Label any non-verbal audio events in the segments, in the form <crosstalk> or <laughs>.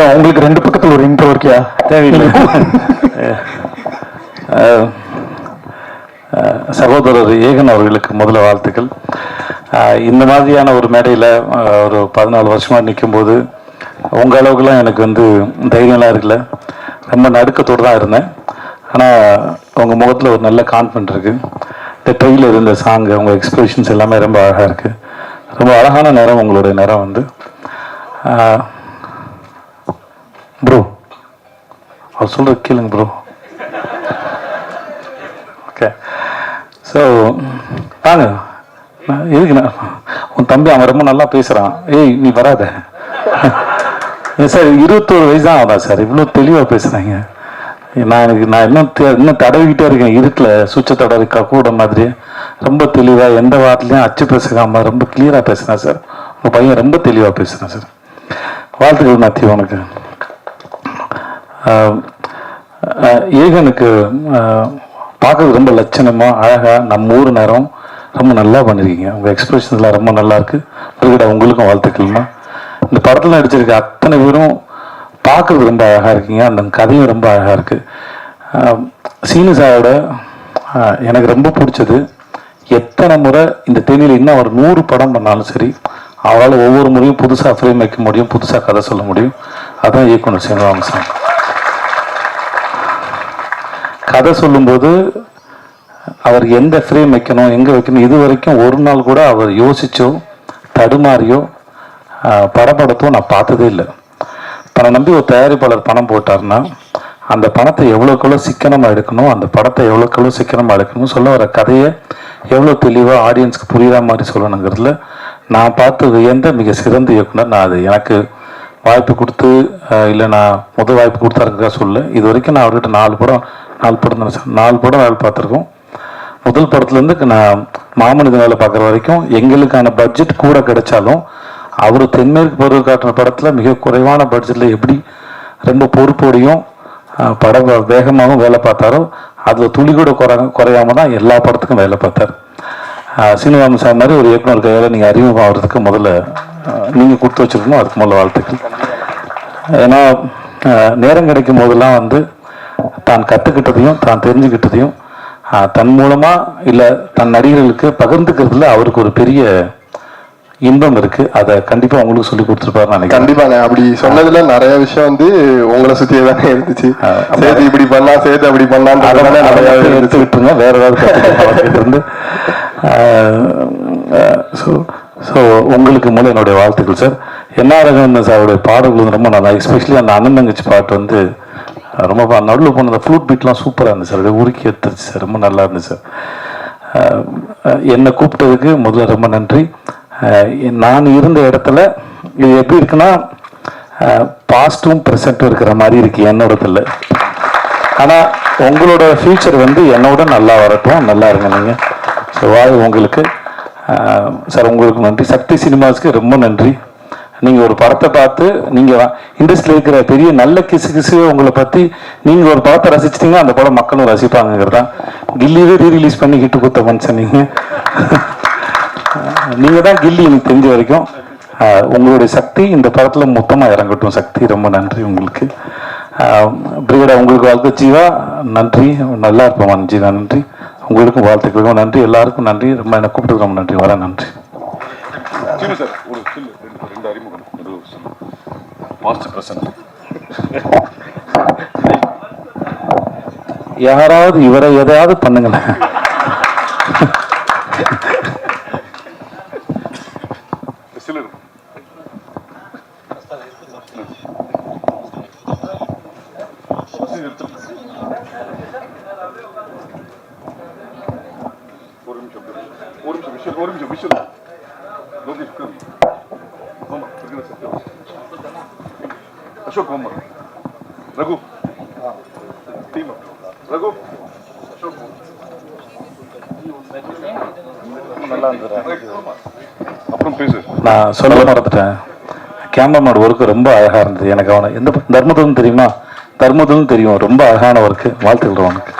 உங்களுக்கு ரெண்டு பக்கத்துல ஒரு இன்ட்ரோ இருக்கியா? தேவையில்லை. சகோதரர் ஏகன் அவர்களுக்கு முதல்ல வாழ்த்துக்கள். இந்த மாதிரியான ஒரு மேடையில் ஒரு பதினாலு வருஷமா நிற்கும்போது உங்க அளவுக்குலாம் எனக்கு வந்து தைரியம்லாம் இருக்குல்ல ரொம்ப நடுக்கத்தோடு தான் இருந்தேன். ஆனால் உங்கள் முகத்தில் ஒரு நல்ல கான்ஃபிடன்ட் இருக்கு. இந்த ட்ரெயிலர் இந்த சாங்கு உங்கள் எக்ஸ்பிரஷன்ஸ் எல்லாமே ரொம்ப அழகாக இருக்கு. ரொம்ப அழகான நேரம் உங்களுடைய நேரம் வந்து. ப்ரோ அவர் சொல்கிற கேளுங்க ப்ரோ ஓகே ஸோ வாங்க நான் நான் உன் தம்பி அவன் ரொம்ப நல்லா பேசுகிறான் ஏய் நீ வராத. ஏன் சார் இருபத்தோரு வயசு தான் ஆகுதா சார்? இவ்வளோ தெளிவாக பேசுகிறாங்க நான் எனக்கு நான் இன்னும் இன்னும் தடவிக்கிட்டே இருக்கேன். இருட்டில் சுவிட்சை தடவி கூட மாதிரி. ரொம்ப தெளிவாக எந்த வார்த்தையும் அச்சு பேசுகாமல் ரொம்ப கிளியராக பேசுகிறேன் சார். உங்கள் பையன் ரொம்ப தெளிவாக பேசுகிறேன் சார். வாழ்த்துக்கள் மாத்தி உனக்கு. ஏகனுக்கு பார்க்கறது ரொம்ப லட்சணமா அழகா நம்ம ஊர் நேரம் ரொம்ப நல்லா பண்ணிருக்கீங்க. உங்க எக்ஸ்பிரஷன்ஸ்லாம் ரொம்ப நல்லா இருக்கு பிறகுடா உங்களுக்கும் வாழ்த்துக்கள்மா. இந்த படத்துல நடிச்சிருக்க அத்தனை பேரும் பார்க்கறது ரொம்ப அழகா இருக்கீங்க. அந்த கதையும் ரொம்ப அழகா இருக்கு. ஆஹ் சீனு சாரோட எனக்கு ரொம்ப பிடிச்சது எத்தனை முறை இந்த தேனியில் இன்னும் அவர் நூறு படம் பண்ணாலும் சரி அவரால் ஒவ்வொரு முறையும் புதுசாக ஃப்ரேம் வைக்க முடியும் புதுசாக கதை சொல்ல முடியும். அதான் இயக்குனர் சீனிவாசன் கதை சொல்லும்போது அவர் எந்த ஃப்ரேம் வைக்கணும் எங்கே வைக்கணும் இது வரைக்கும் ஒரு நாள் கூட அவர் யோசிச்சோ தடுமாறியோ ஆஹ், நான் பார்த்ததே இல்லை. தன்னை நம்பி ஒரு தயாரிப்பாளர் பணம் போட்டார்னா அந்த பணத்தை எவ்வளோக்கு எவ்வளோ சிக்கனமாக எடுக்கணும் அந்த படத்தை எவ்வளோக்கு எவ்வளோ சிக்கனமாக எடுக்கணும் சொல்ல வர கதையை எவ்வளோ தெளிவாக ஆடியன்ஸ்க்கு புரியுற மாதிரி சொல்லணுங்கிறதுல நான் பார்த்து வியந்த மிக சிறந்த இயக்குனர் நான் அது எனக்கு வாய்ப்பு கொடுத்து இல்லை நான் முதல் வாய்ப்பு கொடுத்தாருக்கா சொல்ல இது வரைக்கும் நான் அவர்கிட்ட நாலு படம் நாலு படம் நினச்சேன் சார்? நாலு படம் வேலை பார்த்துருக்கோம். முதல் படத்துலேருந்து நான் மாமனிதன் வேலை பார்க்குற வரைக்கும் எங்களுக்கான பட்ஜெட் கூட கிடைச்சாலும் அவர் தென்மேற்கு பருவ காட்டுற படத்தில் மிக குறைவான பட்ஜெட்டில் எப்படி ரொம்ப பொறுப்போடையும் படம் வேகமாகவும் வேலை பார்த்தாரோ அதில் துளி கூட குறை குறையாம தான் எல்லா படத்துக்கும் வேலை பார்த்தார். சீனிவாமி சார் மாதிரி ஒரு இயக்குனர் கையால் நீங்கள் அறிமுகம் ஆகிறதுக்கு முதல்ல நீங்கள் கொடுத்து வச்சுருக்கணும். அதுக்கு முதல்ல வாழ்த்துக்கள். ஏன்னா நேரம் கிடைக்கும் போதெல்லாம் வந்து தான் கற்றுக்கிட்டதையும் தான் தெரிஞ்சுக்கிட்டதையும் தன் மூலமாக இல்லை தன் நடிகர்களுக்கு பகிர்ந்துக்கிறதுல அவருக்கு ஒரு பெரிய இன்பம் இருக்கு. அதை கண்டிப்பாக உங்களுக்கு சொல்லி கொடுத்துருப்பாருன்னு நினைக்கிறேன். கண்டிப்பாங்க அப்படி சொன்னதுல நிறைய விஷயம் வந்து உங்களை சுத்தியே தானே இருந்துச்சு. சேர்த்து இப்படி பண்ணா சேர்த்து அப்படி அதை நிறைய எடுத்து விட்டுருங்க வேற ஏதாவது <laughs> இருந்து. ஸோ ஸோ உங்களுக்கு மூலம் என்னுடைய வாழ்த்துக்கள் சார் என்ஆரகன் சாருடைய பாடல்கள் வந்து ரொம்ப நல்லா எஸ்பெஷலி அந்த அண்ணன் தங்கச்சி பாட்டு வந்து ரொம்ப நடுவில் போன அந்த ஃப்ளூட் பீட்லாம் சூப்பராக இருந்துச்சு சார் அப்படியே உருக்கி எடுத்துருச்சு சார் ரொம்ப நல்லா இருந்துச்சு சார் என்னை கூப்பிட்டதுக்கு முதல்ல ரொம்ப நன்றி. நான் இருந்த இடத்துல இது எப்படி இருக்குன்னா பாஸ்ட்டும் ப்ரெசண்ட்டும் இருக்கிற மாதிரி இருக்கு என்னோடதில்ல ஆனால் உங்களோட ஃபியூச்சர் வந்து என்னோட நல்லா வரட்டும் நல்லா இருங்க நீங்கள் ஸோ வாழ் உங்களுக்கு. சார் உங்களுக்கு நன்றி. சக்தி சினிமாஸ்க்கு ரொம்ப நன்றி. நீங்கள் ஒரு படத்தை பார்த்து நீங்கள் இண்டஸ்ட்ரியில் இருக்கிற பெரிய நல்ல கிசு கிசு உங்களை பற்றி நீங்கள் ஒரு படத்தை ரசிச்சிட்டிங்கன்னா அந்த படம் மக்களும் ரசிப்பாங்கிறது தான் கில்லியவே ரீ ரிலீஸ் பண்ணி ஹிட்டு கொடுத்த மனுஷன் நீங்கள் நீங்கள் தான் கில்லி எனக்கு தெரிஞ்ச வரைக்கும். உங்களுடைய சக்தி இந்த படத்தில் மொத்தமாக இறங்கட்டும். சக்தி ரொம்ப நன்றி உங்களுக்கு. பிரிகடா உங்களுக்கு வாழ்த்து ஜீவா. நன்றி. நல்லா இருப்போம் ஜீவா நன்றி. உங்களுக்கும் வாழ்த்துக்களுக்கும் நன்றி. எல்லாருக்கும் நன்றி. ரொம்ப என்ன கூப்பிட்டு ரொம்ப நன்றி. வர நன்றி. யாராவது இவரை எதையாவது பண்ணுங்களேன். சில்லு ஒரு நிமிஷம் ஒரு நிமிஷம் ஆமா இருக்கிற சத்தியம் அசோக் குமார் ரகு டீம் ரகு அசோக் நல்லா இருந்தது அப்புறம் பேசு நான் சொல்ல மறந்துட்டேன். கேமராமேன் ஒர்க்கு ரொம்ப அழகா இருந்தது. எனக்கு அவனை எந்த தர்மதுன்னு தெரியுமா? தர்மதுன்னு தெரியும். ரொம்ப அழகான ஒர்க்கு வாழ்த்துக்கள் உனக்கு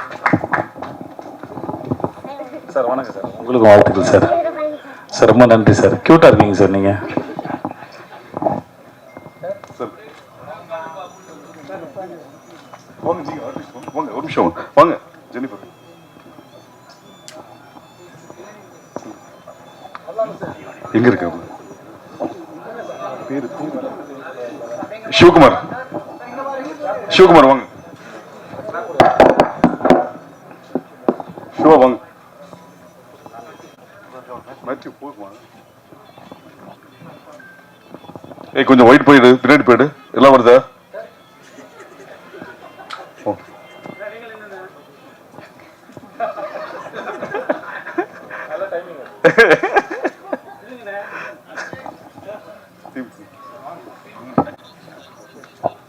சார் வணக்கம் சார். உங்களுக்கு வாழ்த்துக்கள் சார். சார் ரொம்ப நன்றி சார். க்யூட்டாக இருக்கீங்க சார் நீங்கள் சார் வாங்க வாங்க. ஒரு நிமிஷம் வாங்க. வாங்க ஜெனிஃபர் எங்க இருக்கு அவங்க? பேரு சிவகுமார். சிவகுமார் வாங்க. சிவா வாங்க. மாற்றி போதுமா ஏய் கொஞ்சம் ஒயிட் போயிடு பின்னாடி போயிடு எல்லாம் வருதா? ஓ.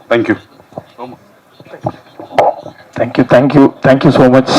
Thank you. Thank you thank you thank you so much